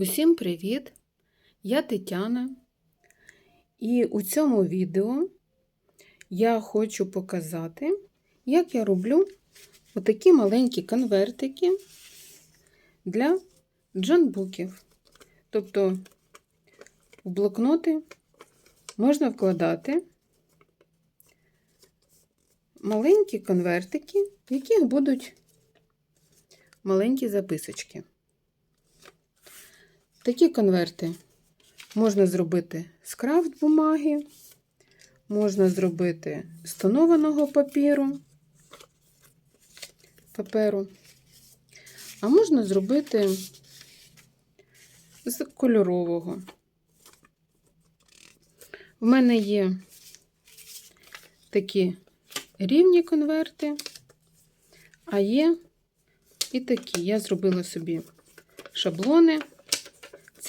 Усім привіт! Я Тетяна, і у цьому відео я хочу показати, як я роблю отакі маленькі конвертики для джанбуків. Тобто в блокноти можна вкладати маленькі конвертики, в яких будуть маленькі записочки. Такі конверти можна зробити з крафт бумаги, можна зробити з тонованого папіру, паперу, а можна зробити з кольорового. В мене є такі рівні конверти, а є і такі. Я зробила собі шаблони.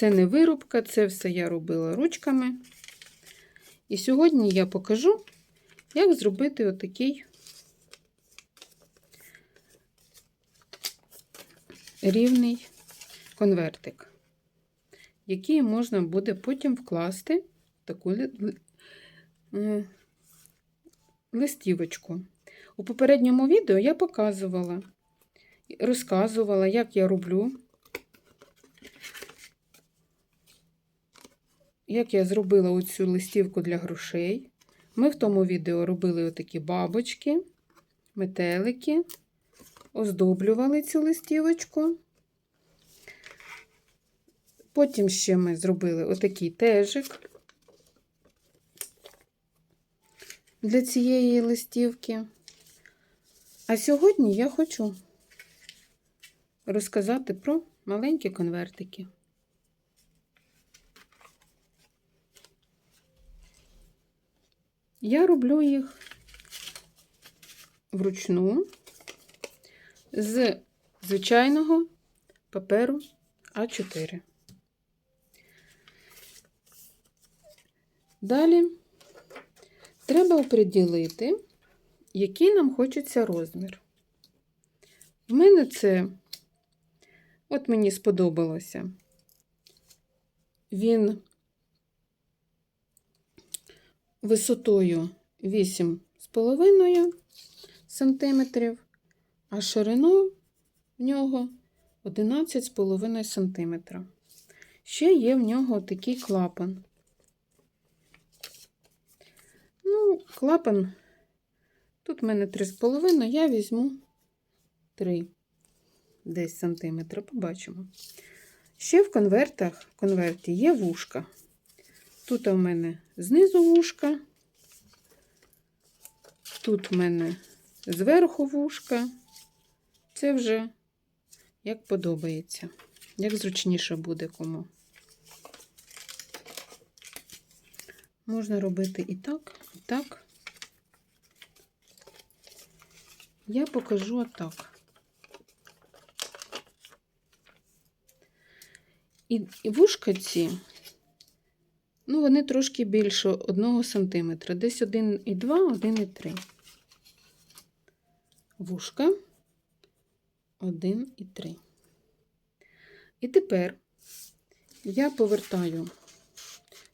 Це не вирубка, це все я робила ручками. І сьогодні я покажу, як зробити отакий рівний конвертик, який можна буде потім вкласти в таку листівочку. У попередньому відео я показувала, розказувала, як я роблю. Як я зробила оцю листівку для грошей. Ми в тому відео робили отакі бабочки, метелики, оздоблювали цю листівочку. Потім ще ми зробили отакий тежик для цієї листівки. А сьогодні я хочу розказати про маленькі конвертики. Я роблю їх вручну з звичайного паперу А4. Далі треба оприділити, який нам хочеться розмір. В мене це, от мені сподобалося, він висотою 8,5 см, а ширину в нього 11,5 см. Ще є в нього такий клапан. Ну, клапан, тут в мене 3,5, я візьму 3 десь сантиметра, побачимо. Ще в конвертах, в конверті є вушка. Тут у мене знизу вушка, тут в мене зверху вушка. Це вже як подобається, як зручніше буде кому. Можна робити і так, і так. Я покажу отак. І вушка ці Ну, вони трошки більше 1 см, десь 1,2, 1,3. Вушка 1,3. І тепер я повертаю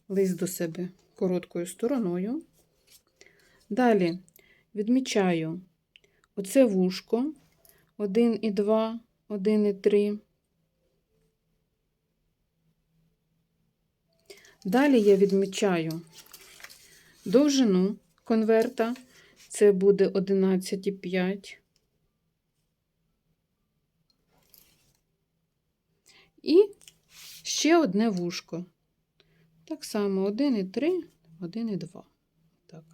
лист до себе короткою стороною. Далі відмічаю оце вушко 1,2, 1,3. Далі я відмічаю довжину конверта, це буде 11,5. І ще одне вушко. Так само 1,3, 1,2. Так.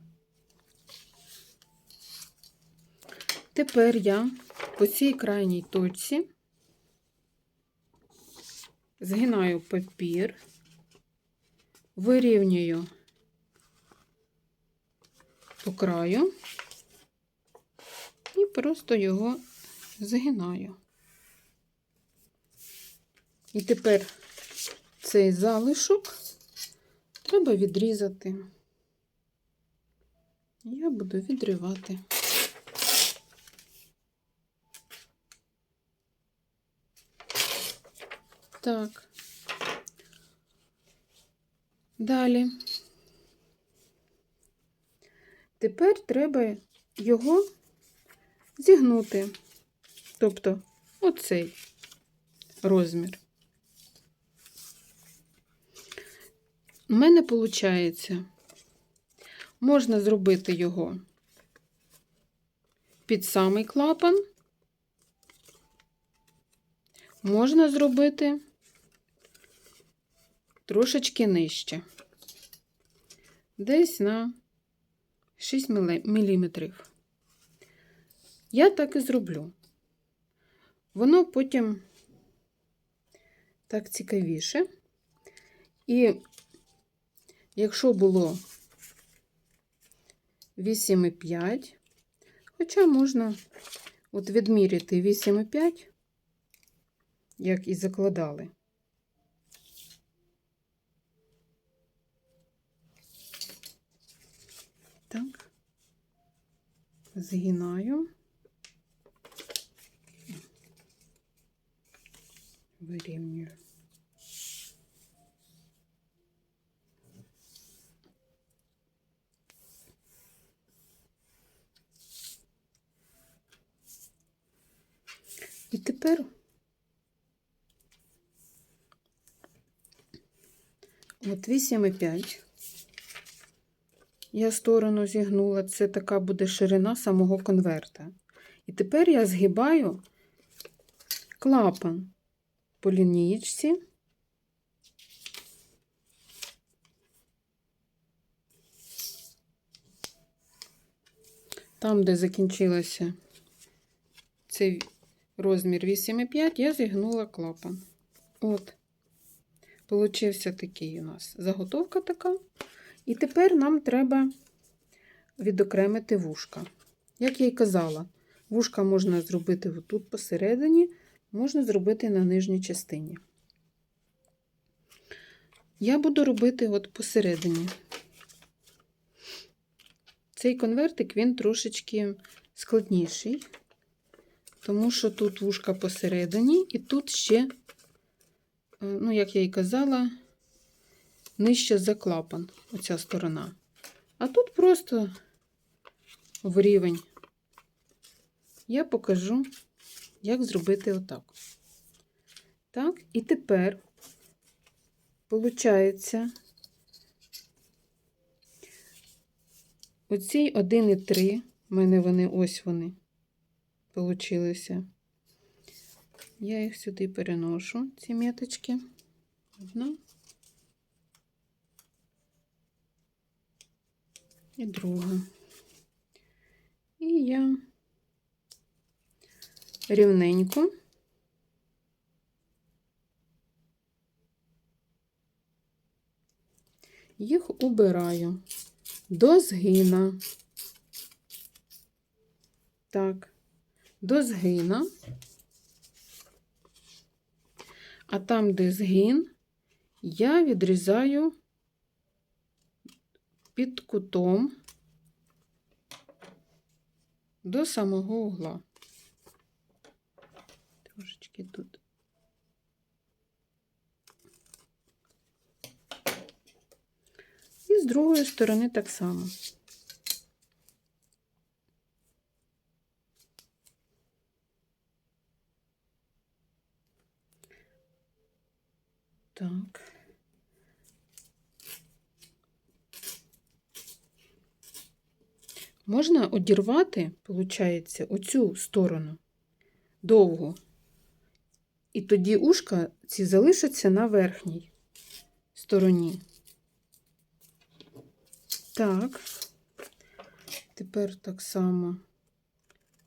Тепер я по цій крайній точці згинаю папір вирівнюю по краю і просто його згинаю. І тепер цей залишок треба відрізати. Я буду відривати. Так, Далі. Тепер треба його зігнути. Тобто оцей розмір. У мене виходить, можна зробити його під самий клапан, можна зробити трошечки нижче, десь на 6 мм. Я так і зроблю. Воно потім так цікавіше. І якщо було 8,5, хоча можна от відміряти 8,5, як і закладали. Так, згинаю. Вирівнюю. І тепер от 8,5 я сторону зігнула, це така буде ширина самого конверта. І тепер я згибаю клапан по лінієчці. Там, де закінчилося цей розмір 8,5, я зігнула клапан. От, получився такий у нас заготовка така. І тепер нам треба відокремити вушка. Як я й казала, вушка можна зробити тут посередині, можна зробити на нижній частині. Я буду робити от посередині. Цей конвертик він трошечки складніший, тому що тут вушка посередині, і тут ще, ну, як я і казала, нижче за клапан, оця сторона. А тут просто в рівень. Я покажу, як зробити отак. Так, і тепер, виходить, оці 1,3, в мене вони ось вони получилися. Я їх сюди переношу, ці меточки. Одна. І друга. І я рівненько їх убираю до згина. Так, до згина. А там, де згин, я відрізаю під кутом до самого угла. Трошечки тут. І з другої сторони так само. Так. Можна одірвати, виходить, оцю сторону довго. І тоді ушка ці залишаться на верхній стороні. Так, тепер так само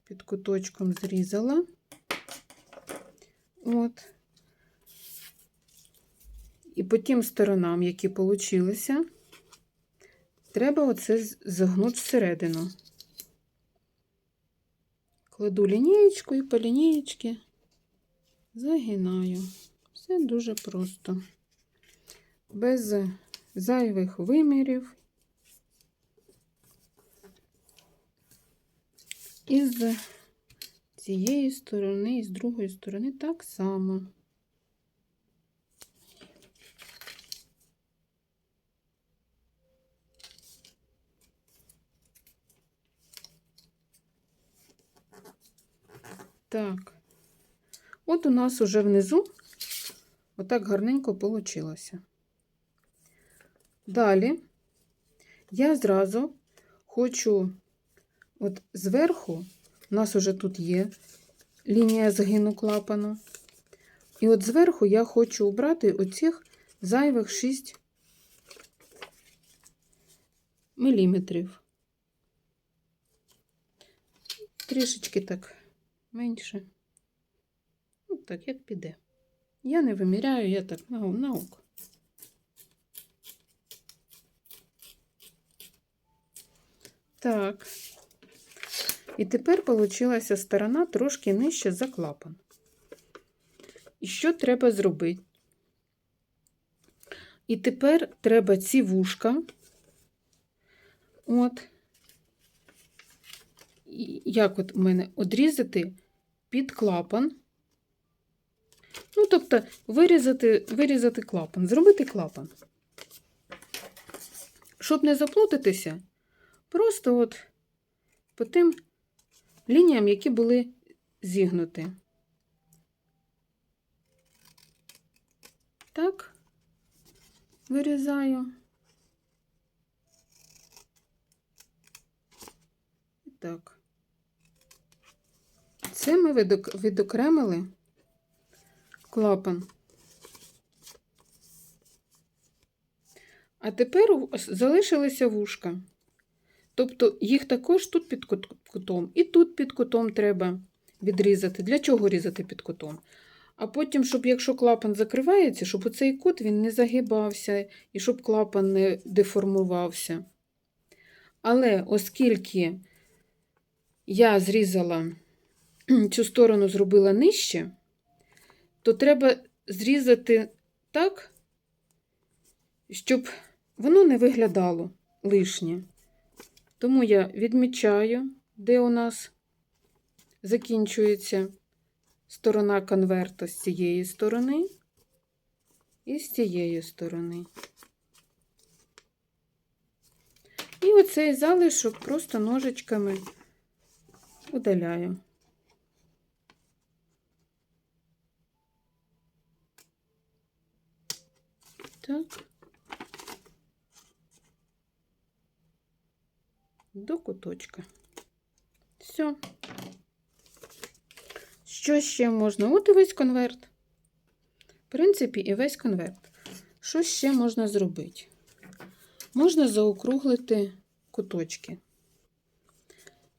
під куточком зрізала. От. І по тим сторонам, які получилися, треба оце загнути всередину. Кладу лінієчку і по лінієчки загинаю. Все дуже просто, без зайвих вимірів. І з цієї сторони, і з другої сторони так само. Так. От у нас уже внизу отак гарненько получилося. Далі я зразу хочу, от зверху, у нас уже тут є лінія згину клапану. І от зверху я хочу убрати оцих зайвих 6 міліметрів. Трішечки так менше. Ну, так, як піде. Я не виміряю, я так на, на око. Так. І тепер получилася сторона трошки нижче за клапан. І що треба зробити? І тепер треба ці вушка, от, як от у мене одрізати під клапан. Ну, тобто, вирізати, вирізати клапан, зробити клапан. Щоб не заплутатися, просто от по тим лініям, які були зігнуті. Так, вирізаю. Так. Це ми відокремили клапан. А тепер залишилися вушка. Тобто їх також тут під кутом, і тут під кутом треба відрізати. Для чого різати під кутом? А потім, щоб якщо клапан закривається, щоб оцей кут він не загибався і щоб клапан не деформувався. Але оскільки я зрізала цю сторону зробила нижче, то треба зрізати так, щоб воно не виглядало лишнє. Тому я відмічаю, де у нас закінчується сторона конверта з цієї сторони і з цієї сторони. І оцей залишок просто ножичками удаляю. Так. До куточка. Все. Що ще можна? От і весь конверт. В принципі, і весь конверт. Що ще можна зробити? Можна заокруглити куточки.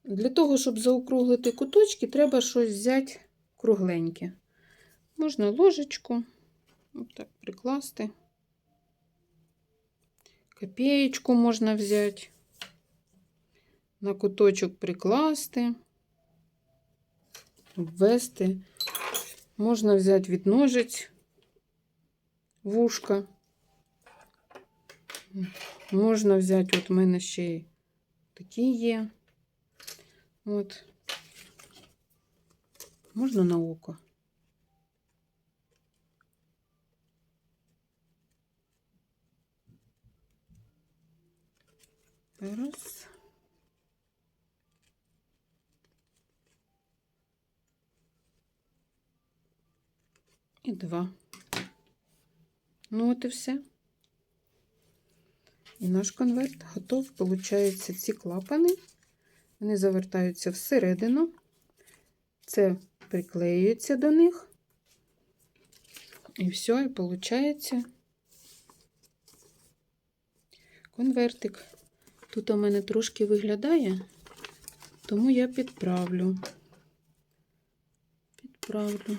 Для того, щоб заокруглити куточки, треба щось взяти кругленьке. Можна ложечку, отак прикласти. Копеечку можна взяти, на куточок прикласти, ввести. Можна взяти від ножиць вушка. Можна взяти, от у мене ще й такі є. От. Можна на око. Раз. І два. Ну, от і все. І наш конверт готов. Получаються ці клапани. Вони завертаються всередину. Це приклеюється до них. І все, і виходить конвертик. Тут у мене трошки виглядає, тому я підправлю. Підправлю.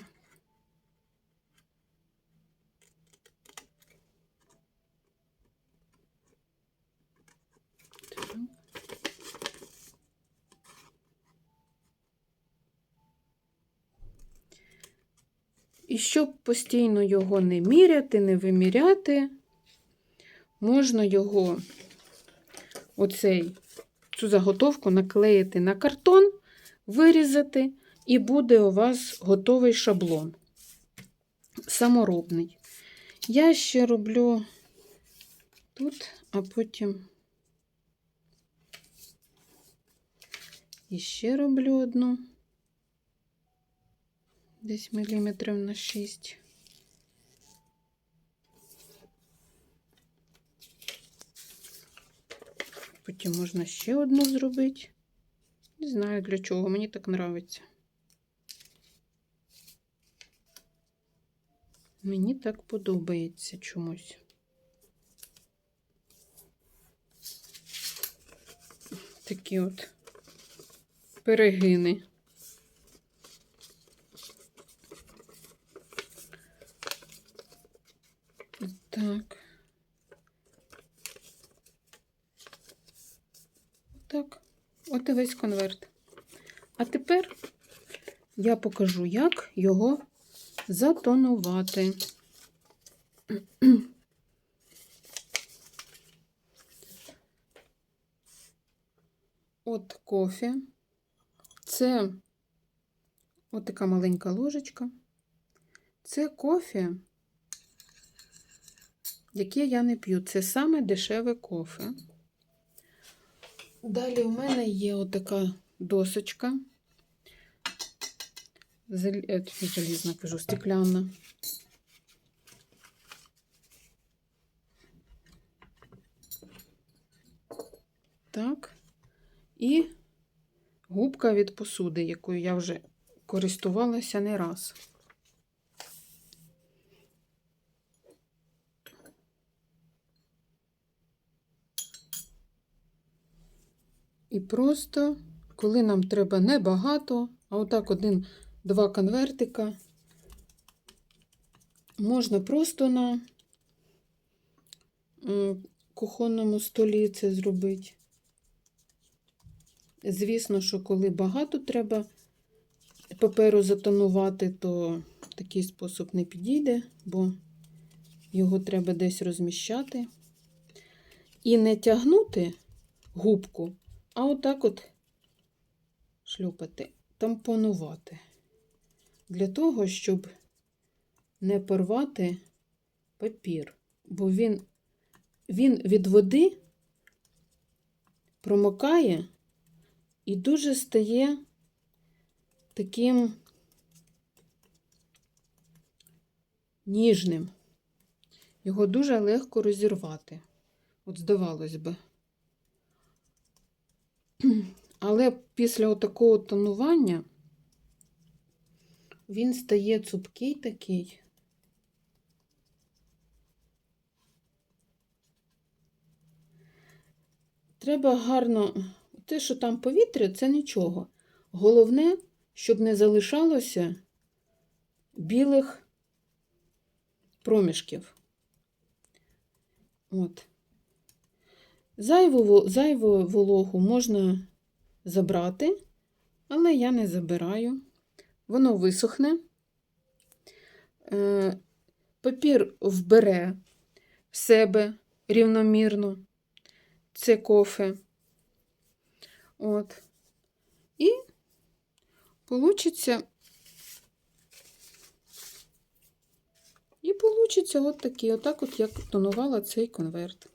І щоб постійно його не міряти, не виміряти, можна його оцей, цю заготовку наклеїти на картон, вирізати, і буде у вас готовий шаблон. Саморобний. Я ще роблю тут, а потім і ще роблю одну. Десь міліметрів на 6. Потім можна ще одну зробити. Не знаю для чого, мені так подобається. Мені так подобається чомусь. Такі от перегини. Так. Так, от і весь конверт. А тепер я покажу, як його затонувати. От кофе. Це от така маленька ложечка. Це кофе, яке я не п'ю. Це саме дешеве кофе. Далі у мене є отака досочка. Е, Залізна, кажу, стекляна. Так. І губка від посуди, якою я вже користувалася не раз. І просто, коли нам треба небагато, а отак один-два конвертика, можна просто на кухонному столі це зробити. Звісно, що коли багато треба паперу затонувати, то такий спосіб не підійде, бо його треба десь розміщати. І не тягнути губку, а отак от шлюпати, тампонувати. Для того, щоб не порвати папір. Бо він, він від води промокає і дуже стає таким ніжним. Його дуже легко розірвати. От здавалось би. Але після такого тонування він стає цупкий такий. Треба гарно, те, що там повітря, це нічого. Головне, щоб не залишалося білих проміжків. От. Зайву, зайву вологу можна забрати, але я не забираю. Воно висохне. Е, Папір вбере в себе рівномірно. Це кофе. От. І получиться. І получиться от такий, отак от я тонувала цей конверт.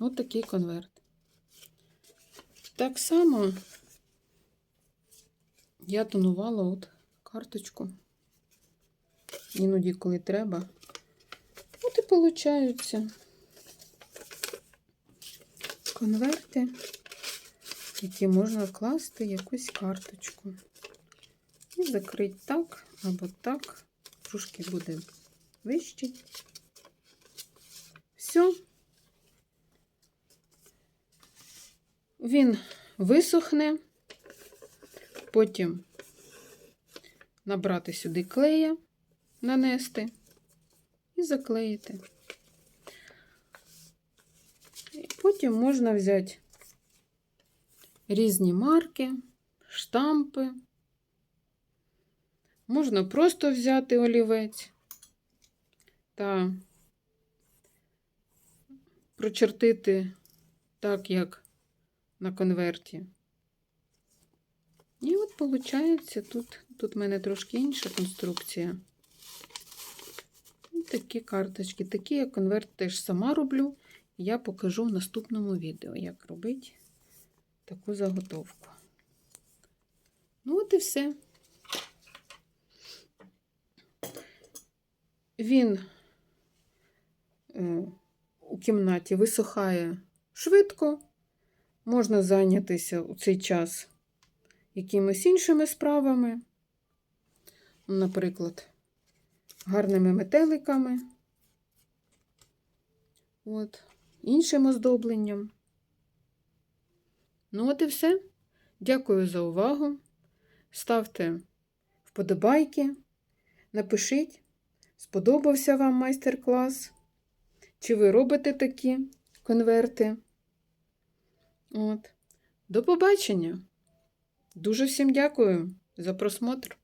От такий конверт. Так само я тонувала от карточку. Іноді, коли треба. От і получаються конверти, які можна вкласти якусь карточку. І закрити так або так. Трошки буде вищий. Все. Він висохне, потім набрати сюди клея, нанести і заклеїти. І потім можна взяти різні марки, штампи. Можна просто взяти олівець та прочертити так, як на конверті. І от виходить, тут, тут в мене трошки інша конструкція. І такі карточки. Такі я конверт теж сама роблю. Я покажу в наступному відео, як робити таку заготовку. Ну, от і все. Він е, у кімнаті висохає швидко. Можна зайнятися у цей час якимись іншими справами, наприклад, гарними метеликами, от, іншим оздобленням. Ну, от і все. Дякую за увагу. Ставте вподобайки, напишіть, сподобався вам майстер-клас. Чи ви робите такі конверти? От. До побачення! Дуже всім дякую за просмотр.